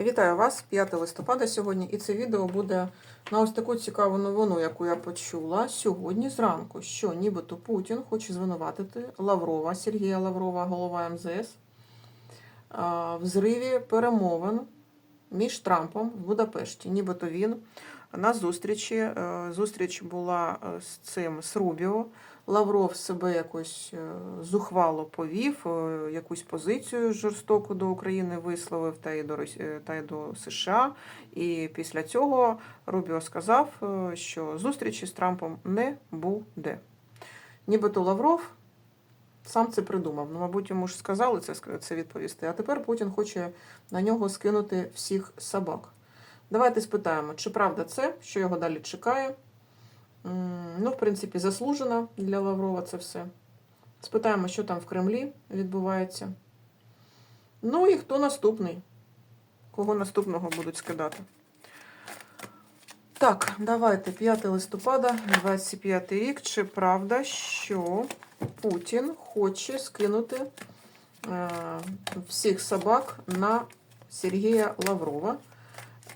Вітаю вас 5 листопада сьогодні, і це відео буде на ось таку цікаву новину, яку я почула сьогодні зранку, що нібито Путін хоче звинуватити Лаврова, Сергія Лаврова, голова МЗС, в зриві перемовин між Трампом в Будапешті. Нібито він на зустрічі. е, Зустріч була е, з цим з Рубіо. Лавров себе якось е, зухвало повів, е, якусь позицію жорстоку до України висловив та й до е, та й до США. І після цього Рубіо сказав, що зустрічі з Трампом не буде. Нібито Лавров сам це придумав. Ну, мабуть, йому ж сказали це, це відповісти. А тепер Путін хоче на нього скинути всіх собак. Давайте спитаємо, чи правда це, що його далі чекає. Ну, в принципі, заслужено для Лаврова це все. Спитаємо, що там в Кремлі відбувається. Ну і хто наступний? Кого наступного будуть скидати? Так, давайте 5 листопада, 25 рік. Чи правда, що Путін хоче скинути е, всіх собак на Сергія Лаврова?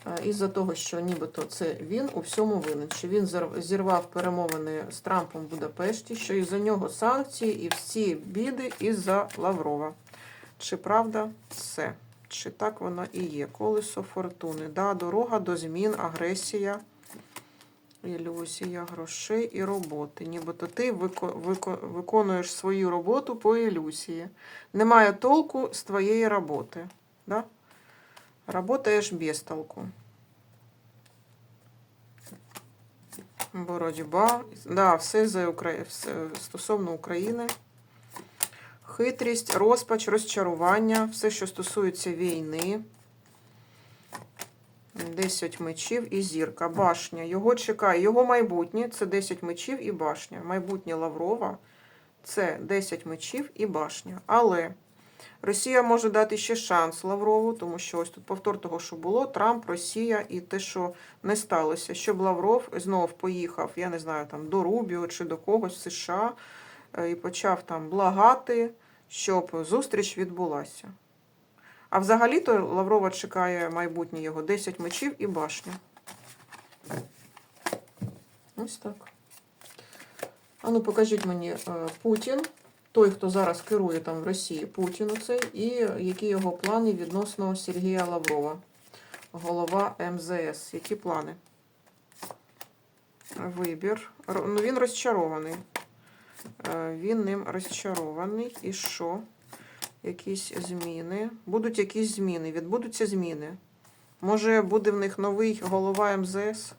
Е, Із-за того, що нібито це він у всьому винен, що він зірвав перемовини з Трампом в Будапешті, що із-за нього санкції і всі біди із-за Лаврова. Чи правда це? Чи так воно і є? Колесо фортуни. Да, дорога до змін, агресія, ілюзія грошей і роботи. Нібито ти вико- вико- виконуєш свою роботу по ілюзії. Немає толку з твоєї роботи. Да? Работаєш без толку. Боротьба. Да, все за Укра... стосовно України. Хитрість, розпач, розчарування, все, що стосується війни. 10 мечів і зірка. Башня. Його чекає. Його майбутнє це 10 мечів і башня. Майбутнє Лаврова це 10 мечів і башня. Але Росія може дати ще шанс Лаврову, тому що ось тут повтор того, що було: Трамп, Росія і те, що не сталося. Щоб Лавров знов поїхав, я не знаю, там до Рубіо чи до когось в США е, і почав там благати, щоб зустріч відбулася. А взагалі-то Лаврова чекає майбутнє його 10 мечів і башня. Ось так. А ну покажіть мені е, Путін, той, хто зараз керує там в Росії, Путін оцей, і які його плани відносно Сергія Лаврова, голова МЗС. Які плани? Вибір. Ну, він розчарований. Е, Він ним розчарований. І що? Якісь зміни. Будуть якісь зміни. Відбудуться зміни. Може, буде в них новий голова МЗС?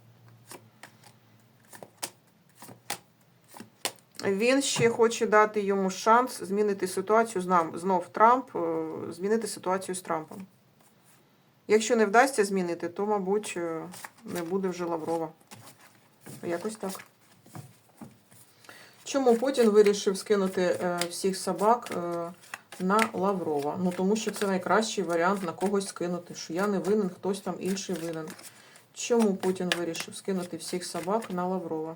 Він ще хоче дати йому шанс змінити ситуацію з нам. Знов Трамп, е, змінити ситуацію з Трампом. Якщо не вдасться змінити, то, мабуть, е, не буде вже Лаврова. Якось так. Чому Путін вирішив скинути е, всіх собак е, на Лаврова? Ну, тому що це найкращий варіант на когось скинути, що я не винен, хтось там інший винен. Чому Путін вирішив скинути всіх собак на Лаврова?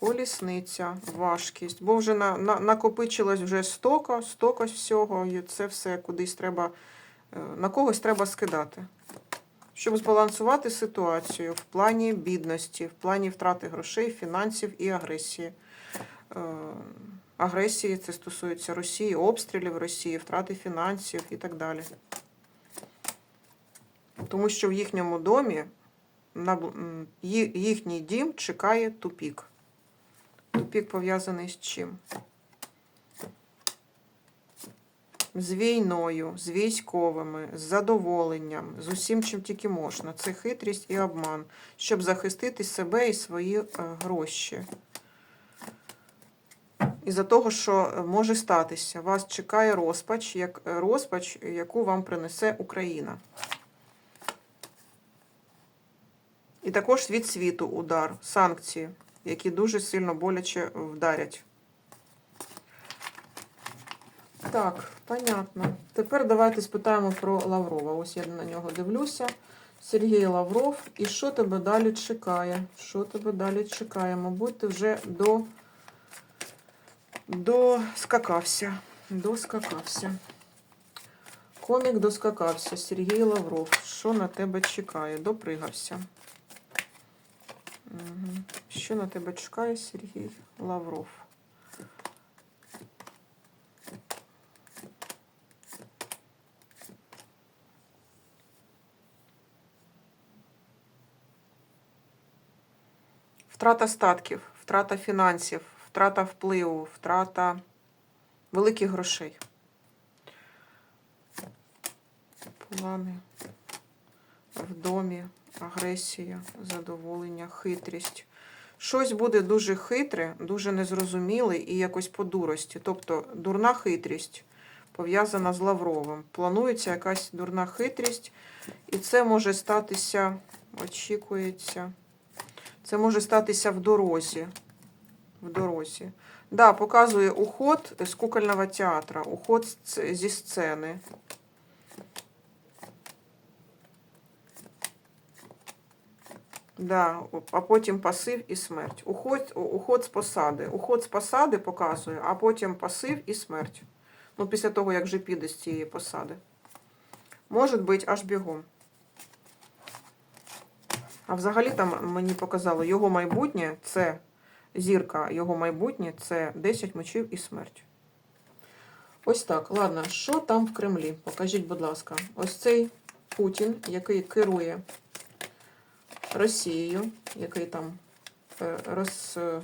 Колісниця, важкість. Бо вже на, на, накопичилось вже стока, стока всього, і це все кудись треба, е, на когось треба скидати. Щоб збалансувати ситуацію в плані бідності, в плані втрати грошей, фінансів і агресії. Е, Агресії це стосується Росії, обстрілів Росії, втрати фінансів і так далі. Тому що в їхньому домі їхній дім чекає тупік. Тупік пов'язаний з чим? З війною, з військовими, з задоволенням, з усім, чим тільки можна. Це хитрість і обман, щоб захистити себе і свої е, гроші. Із-за того, що е, може статися, вас чекає розпач, як е, розпач, яку вам принесе Україна. І також від світу удар, санкції, які дуже сильно боляче вдарять. Так, понятно. Тепер давайте спитаємо про Лаврова. Ось я на нього дивлюся. Сергій Лавров. І що тебе далі чекає? Що тебе далі чекає? Мабуть, ти вже до... доскакався. Доскакався. Коник доскакався. Сергій Лавров. Що на тебе чекає? Допригався. Що на тебе чекає, Сергій Лавров? Втрата статків, втрата фінансів, втрата впливу, втрата великих грошей. Плани в домі, агресія, задоволення, хитрість. Щось буде дуже хитре, дуже незрозуміле і якось по дурості. Тобто дурна хитрість пов'язана з Лавровим. Планується якась дурна хитрість, і це може статися, очікується. Це може статися в дорозі. В дорозі. Да, показує уход з кукольного театру, уход зі сцени. Да, а потім пасив і смерть. Уход, уход з посади. Уход з посади показує, а потім пасив і смерть. Ну, після того, як вже піде з цієї посади. Може бути аж бігом. А взагалі там мені показало, його майбутнє це зірка, його майбутнє це 10 мечів і смерть. Ось так. Ладно, що там в Кремлі? Покажіть, будь ласка. Ось цей Путін, який керує Росією, який там е, роз, е,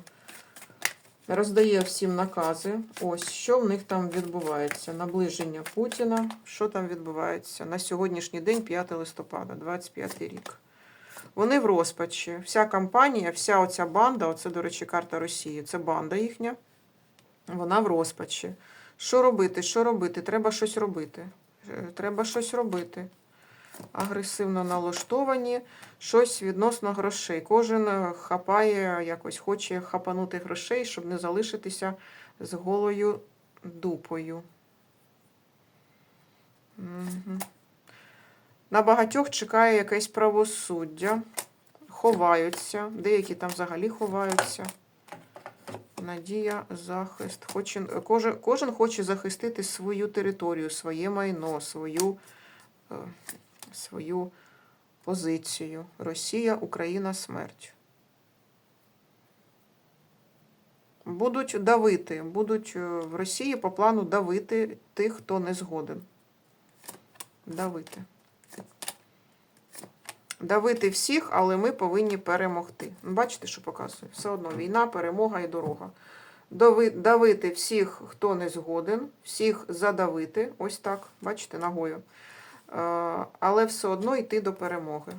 роздає всім накази. Ось що в них там відбувається. Наближення Путіна. Що там відбувається на сьогоднішній день, 5 листопада, 25 рік. Вони в розпачі. Вся кампанія, вся оця банда, оце, до речі, карта Росії, це банда їхня. Вона в розпачі. Що робити? Що робити? Треба щось робити. Е, Треба щось робити. Агресивно налаштовані, щось відносно грошей. Кожен е, хапає, якось хоче хапанути грошей, щоб не залишитися з голою дупою. Угу. На багатьох чекає якесь правосуддя. Ховаються. Деякі там взагалі ховаються. Надія, захист. Хоче, кожен, кожен хоче захистити свою територію, своє майно, свою, е, свою позицію. Росія, Україна, смерть. Будуть давити, будуть е, в Росії по плану давити тих, хто не згоден. Давити. Давити всіх, але ми повинні перемогти. Бачите, що показує? Все одно війна, перемога і дорога. Дави- Давити всіх, хто не згоден, всіх задавити, ось так, бачите, ногою. Але все одно йти до перемоги.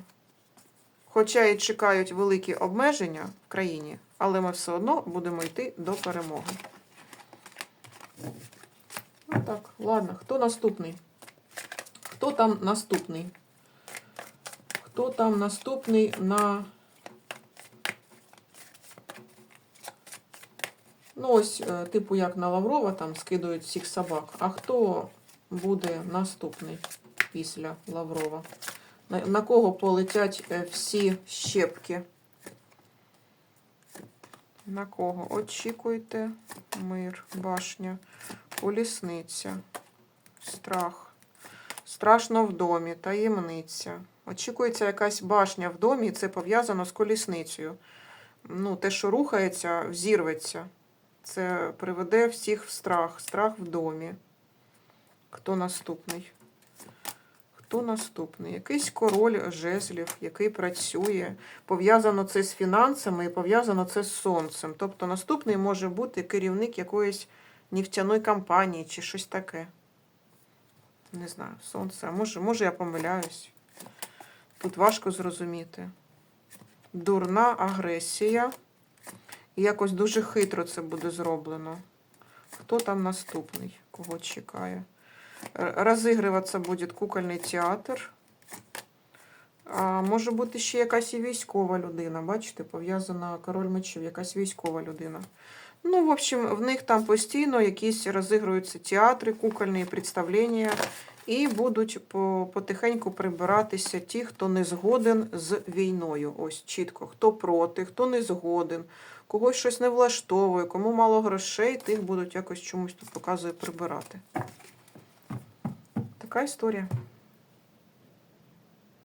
Хоча і чекають великі обмеження в країні, але ми все одно будемо йти до перемоги. Ну так, ладно, хто наступний? Хто там наступний? Хто там наступний на. Ну, ось, е, типу, як на Лаврова там скидують всіх собак. А хто буде наступний після Лаврова? На, кого полетять е, всі щепки? На кого? Очікуйте мир, башня, колісниця, страх. Страшно в домі, таємниця. Очікується якась башня в домі, і це пов'язано з колісницею. Ну, те, що рухається, взірветься. Це приведе всіх в страх. Страх в домі. Хто наступний? Хто наступний? Якийсь король жезлів, який працює. Пов'язано це з фінансами і пов'язано це з сонцем. Тобто наступний може бути керівник якоїсь нефтяної компанії чи щось таке. Не знаю, сонце. Може, може я помиляюсь. Тут важко зрозуміти. Дурна агресія. І якось дуже хитро це буде зроблено. Хто там наступний? Кого чекає? Р- Розігруватися буде кукольний театр. А може бути ще якась і військова людина. Бачите, пов'язана король мечів, якась військова людина. Ну, в общем, в них там постійно якісь розігруються театри, кукольні представлення, і будуть по- потихеньку прибиратися ті, хто не згоден з війною. Ось чітко, хто проти, хто не згоден, когось щось не влаштовує, кому мало грошей, тих будуть якось чомусь тут показує прибирати. Така історія.